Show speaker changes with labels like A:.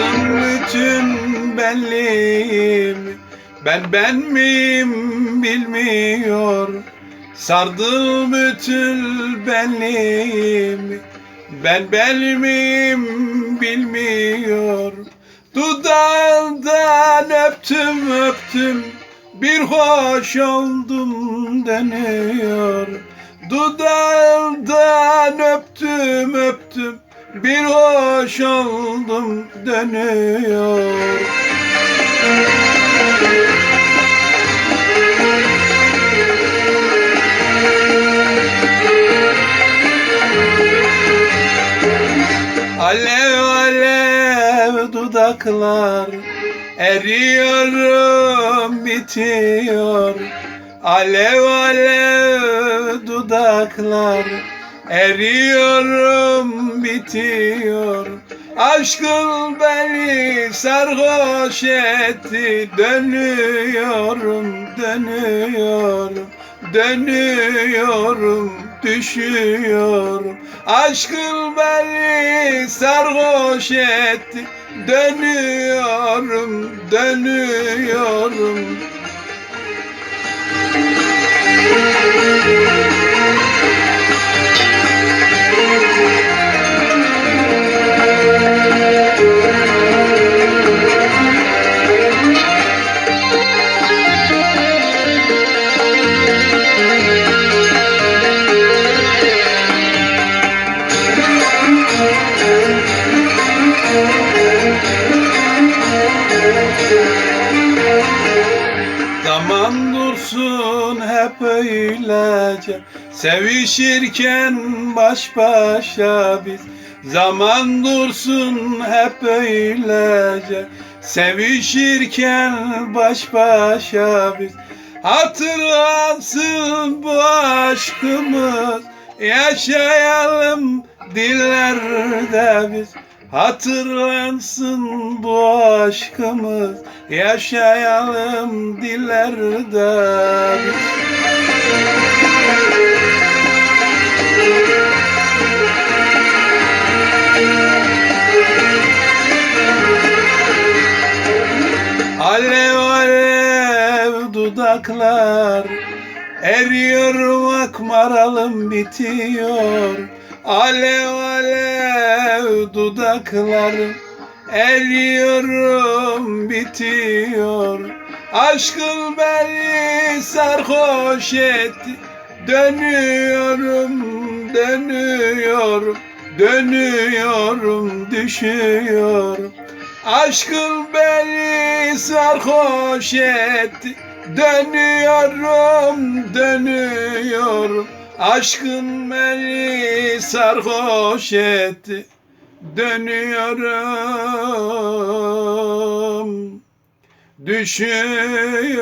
A: bütün benliğimi Ben ben miyim bilmiyor. Sardım bütün benliğimi Ben ben miyim bilmiyor. Dudağından öptüm öptüm. Bir hoş oldum deniyor. Dudağından öptüm öptüm Bir hoş oldum dönüyor Alev alev dudaklar Eriyorum bitiyor. Alev alev dudaklar Eriyorum bitiyor. Aşkın beni sarhoş etti. Dönüyorum, dönüyorum Dönüyorum, düşüyorum. Aşkın beni sarhoş etti. Dönüyorum, dönüyorum Zaman dursun hep öylece. Sevişirken baş başa biz. Zaman dursun hep öylece. Sevişirken baş başa biz. Hatırlansın bu aşkımız. Yaşayalım dillerde biz Hatırlansın bu aşkımız Yaşayalım dillerde Alev alev dudaklar Eriyor akmaralım bitiyor Alev alev dudaklarım Eriyorum bitiyor. Aşkın beni sarhoş etti Dönüyorum dönüyorum Dönüyorum düşüyorum Aşkın beni sarhoş etti Dönüyorum, dönüyorum Aşkın beni sarhoş etti Dönüyorum Düşüyorum